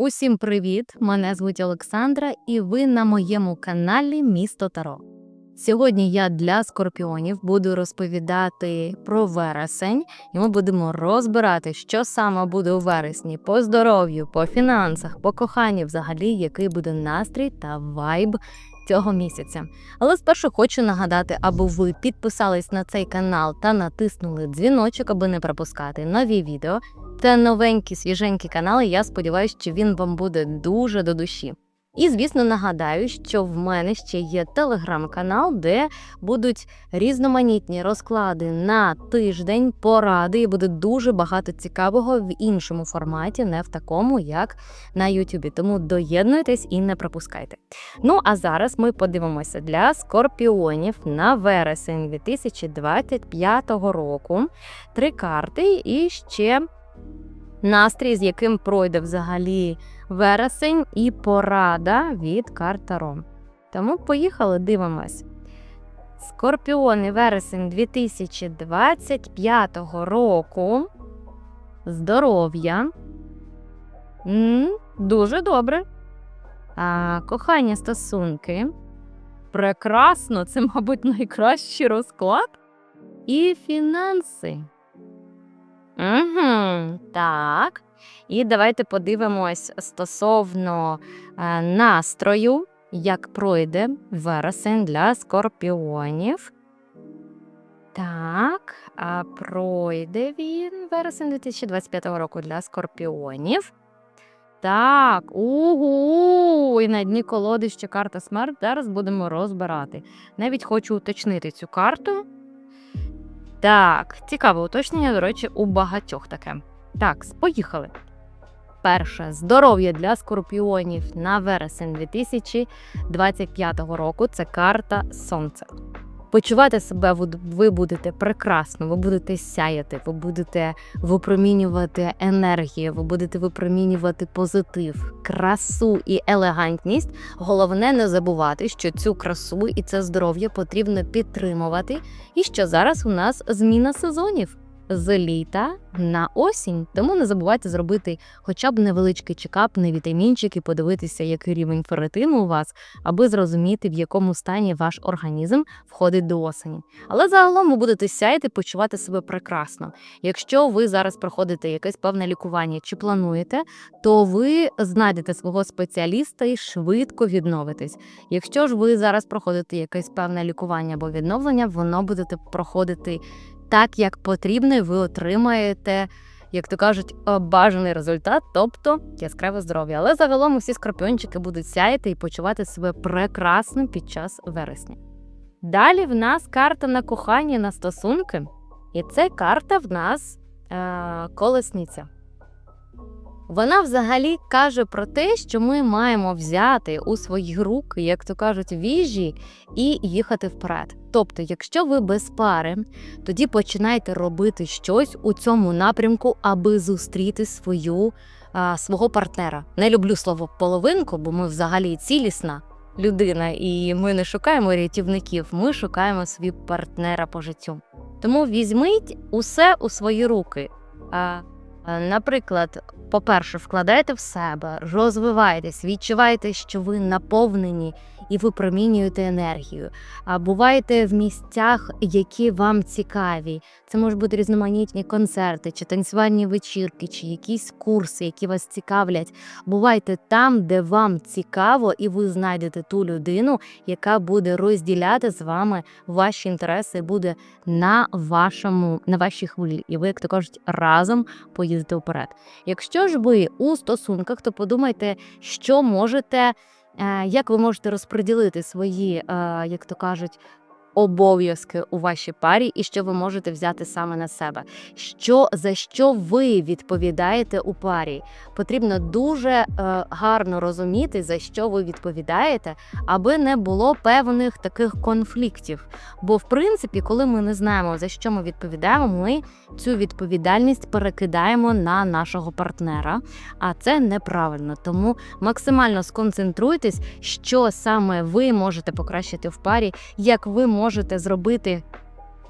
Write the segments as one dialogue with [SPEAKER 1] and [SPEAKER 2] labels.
[SPEAKER 1] Усім привіт! Мене звуть Олександра, і ви на моєму каналі Місто Таро. Сьогодні я для скорпіонів буду розповідати про вересень, і ми будемо розбирати, що саме буде у вересні по здоров'ю, по фінансах, по коханні, взагалі, який буде настрій та вайб цього місяця. Але спершу хочу нагадати, аби ви підписались на цей канал та натиснули дзвіночок, аби не пропускати нові відео. Це новенькі свіженькі канали. Я сподіваюся, що він вам буде дуже до душі. І, звісно, нагадаю, що в мене ще є телеграм-канал, де будуть різноманітні розклади на тиждень, поради, і буде дуже багато цікавого в іншому форматі, не в такому, як на Ютубі. Тому доєднуйтесь і не пропускайте. Ну а зараз ми подивимося для скорпіонів на вересень 2025 року. Три карти і ще настрій, з яким пройде взагалі вересень і порада від карт Таро. Тому поїхали, дивимось. Скорпіони вересень 2025 року. Здоров'я. Дуже добре. А, Кохання стосунки. Прекрасно, це, мабуть, найкращий розклад. І фінанси. Угу, так. І давайте подивимось стосовно е, настрою, як пройде вересень для скорпіонів. Так, а пройде він вересень 2025 року для скорпіонів. Так, угу, і на дні колоди ще карта смерть. Зараз будемо розбирати. Навіть хочу уточнити цю карту. Так, цікаве уточнення, до речі, у багатьох таке. Так, поїхали. Перше здоров'я для скорпіонів на вересень 2025 року це карта Сонце. Почувати себе ви будете прекрасно, ви будете сяяти, ви будете випромінювати енергію, ви будете випромінювати позитив, красу і елегантність. Головне не забувати, що цю красу і це здоров'я потрібно підтримувати, і що зараз у нас зміна сезонів з літа на осінь. Тому не забувайте зробити хоча б невеличкий чекап на вітамінчик і подивитися, який рівень ферритину у вас, аби зрозуміти, в якому стані ваш організм входить до осені. Але загалом ви будете сяяти, почувати себе прекрасно. Якщо ви зараз проходите якесь певне лікування чи плануєте, то ви знайдете свого спеціаліста і швидко відновитесь. Якщо ж ви зараз проходите якесь певне лікування або відновлення, воно будете проходити так, як потрібно, і ви отримаєте, як то кажуть, бажаний результат, тобто яскраве здоров'я. Але загалом усі скорпіончики будуть сяяти і почувати себе прекрасно під час вересня. Далі в нас карта на кохання на стосунки, і це карта в нас е- колесниця. Вона взагалі каже про те, що ми маємо взяти у свої руки, як то кажуть, віжі і їхати вперед. Тобто, якщо ви без пари, тоді починайте робити щось у цьому напрямку, аби зустріти свою а, свого партнера. Не люблю слово половинку, бо ми взагалі цілісна людина, і ми не шукаємо рятівників, ми шукаємо свій партнера по життю. Тому візьміть усе у свої руки. А, Наприклад, по-перше, вкладайте в себе, розвивайтесь, відчувайте, що ви наповнені і випромінюєте енергію. А буваєте в місцях, які вам цікаві. Це можуть бути різноманітні концерти, чи танцювальні вечірки, чи якісь курси, які вас цікавлять. Бувайте там, де вам цікаво, і ви знайдете ту людину, яка буде розділяти з вами ваші інтереси, буде на вашому, на вашій хвилі. І ви, як то кажуть, разом поїдете вперед. Якщо ж ви у стосунках, то подумайте, що можете. Е, як ви можете розподілити свої, е, як то кажуть, обов'язки у вашій парі і що ви можете взяти саме на себе. Що за що ви відповідаєте у парі? Потрібно дуже е, гарно розуміти, за що ви відповідаєте, аби не було певних таких конфліктів. Бо, в принципі, коли ми не знаємо, за що ми відповідаємо, ми цю відповідальність перекидаємо на нашого партнера, а це неправильно. Тому максимально сконцентруйтесь, що саме ви можете покращити в парі, як ви можете зробити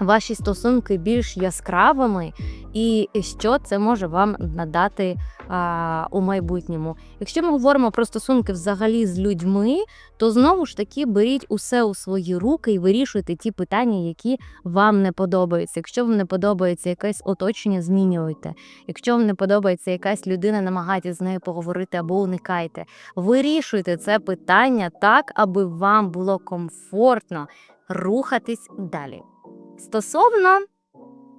[SPEAKER 1] ваші стосунки більш яскравими, і що це може вам надати а, у майбутньому. Якщо ми говоримо про стосунки взагалі з людьми, то знову ж таки беріть усе у свої руки і вирішуйте ті питання, які вам не подобаються. Якщо вам не подобається якесь оточення, змінюйте. Якщо вам не подобається якась людина, намагайтесь з нею поговорити або уникайте. Вирішуйте це питання так, аби вам було комфортно рухатись далі. Стосовно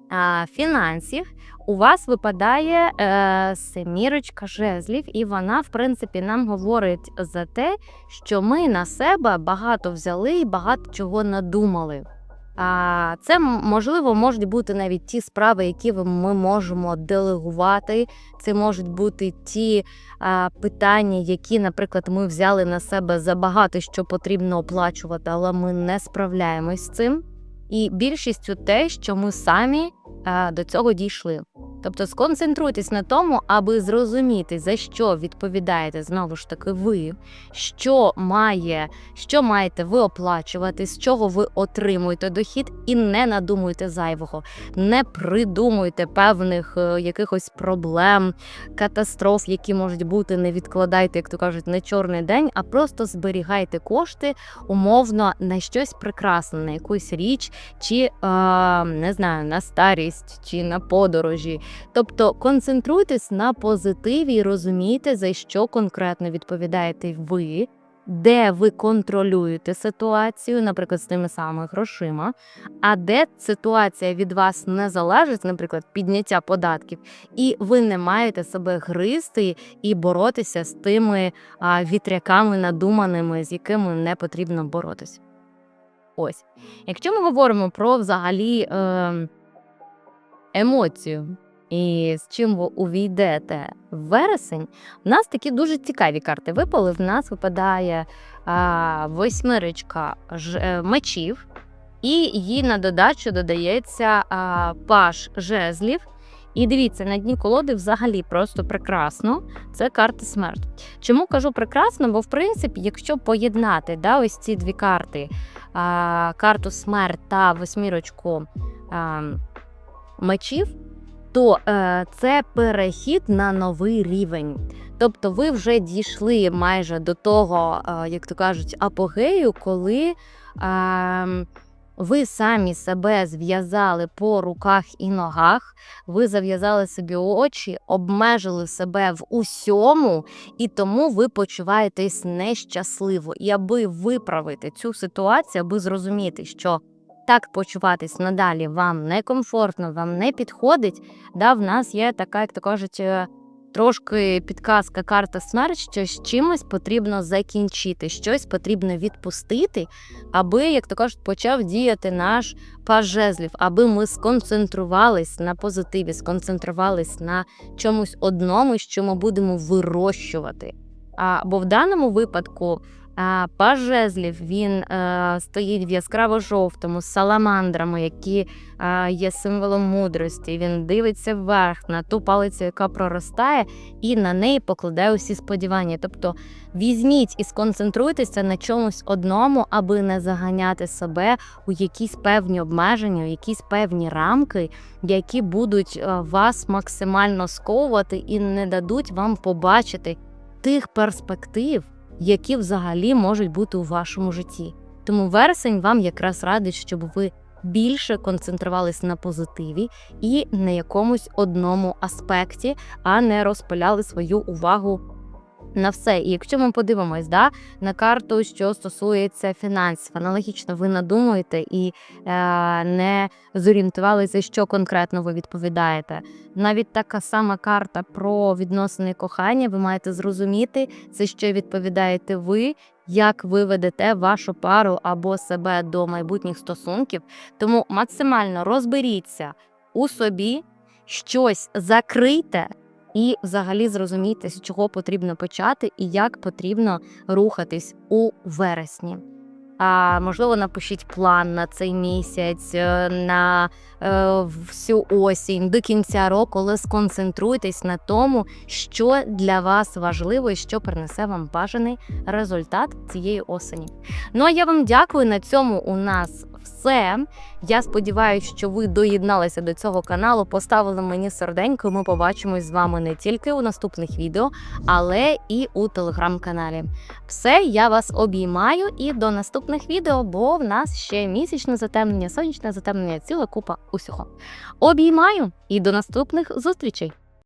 [SPEAKER 1] а, фінансів, у вас випадає е, семірочка жезлів, і вона, в принципі, нам говорить за те, що ми на себе багато взяли і багато чого надумали. Це можливо можуть бути навіть ті справи, які ми можемо делегувати. Це можуть бути ті питання, які, наприклад, ми взяли на себе забагато, що потрібно оплачувати, але ми не справляємось з цим. І більшістю те, що ми самі до цього дійшли. Тобто сконцентруйтесь на тому, аби зрозуміти, за що відповідаєте знову ж таки ви, що має, що маєте ви оплачувати, з чого ви отримуєте дохід, і не надумуйте зайвого, не придумуйте певних е, якихось проблем, катастроф, які можуть бути. Не відкладайте, як то кажуть, на чорний день, а просто зберігайте кошти умовно на щось прекрасне, на якусь річ, чи е, не знаю, на старість, чи на подорожі. Тобто концентруйтесь на позитиві і розумійте, за що конкретно відповідаєте ви, де ви контролюєте ситуацію, наприклад, з тими самими грошима, а де ситуація від вас не залежить, наприклад, підняття податків, і ви не маєте себе гризти і боротися з тими вітряками надуманими, з якими не потрібно боротися. Ось, якщо ми говоримо про взагалі е, емоцію і з чим ви увійдете в вересень, в нас такі дуже цікаві карти випали. В нас випадає а, восьмиричка ж, е, мечів, і їй на додачу додається а, паш жезлів. І дивіться, на дні колоди взагалі просто прекрасно. Це карта смерть. Чому кажу прекрасно? Бо в принципі, якщо поєднати да, ось ці дві карти, а, карту смерть та восьмірочку а, мечів, то е, це перехід на новий рівень. Тобто ви вже дійшли майже до того, е, як то кажуть, апогею, коли е, ви самі себе зв'язали по руках і ногах, ви зав'язали собі очі, обмежили себе в усьому, і тому ви почуваєтесь нещасливо. І аби виправити цю ситуацію, аби зрозуміти, що так почуватись надалі вам некомфортно, вам не підходить. Да, в нас є така, як то кажуть, е, трошки підказка карта смерть, що з чимось потрібно закінчити, щось потрібно відпустити, аби, як то кажуть, почав діяти наш паж жезлів, аби ми сконцентрувались на позитиві, сконцентрувались на чомусь одному, що ми будемо вирощувати. А, бо в даному випадку а, паж жезлів він е, стоїть в яскраво-жовтому з саламандрами, які е, є символом мудрості. Він дивиться вверх на ту палицю, яка проростає, і на неї покладає усі сподівання. Тобто візьміть і сконцентруйтеся на чомусь одному, аби не заганяти себе у якісь певні обмеження, у якісь певні рамки, які будуть е, вас максимально сковувати і не дадуть вам побачити тих перспектив які взагалі можуть бути у вашому житті. Тому вересень вам якраз радить, щоб ви більше концентрувались на позитиві і на якомусь одному аспекті, а не розпиляли свою увагу на все. І якщо ми подивимось да, на карту, що стосується фінансів, аналогічно ви надумуєте і е, не зорієнтувалися, що конкретно ви відповідаєте. Навіть така сама карта про відносини кохання, ви маєте зрозуміти, це що відповідаєте ви. Як ви ведете вашу пару або себе до майбутніх стосунків, тому максимально розберіться у собі, щось закрийте, і взагалі зрозумійте, з чого потрібно почати і як потрібно рухатись у вересні. А можливо, напишіть план на цей місяць, е, на е, всю осінь до кінця року, але сконцентруйтесь на тому, що для вас важливо і що принесе вам бажаний результат цієї осені. Ну а я вам дякую. На цьому у нас все. Я сподіваюся, що ви доєдналися до цього каналу, поставили мені серденько. Ми побачимось з вами не тільки у наступних відео, але і у телеграм-каналі. Все, я вас обіймаю і до наступних відео, бо в нас ще місячне затемнення, сонячне затемнення, ціла купа усього. Обіймаю і до наступних зустрічей!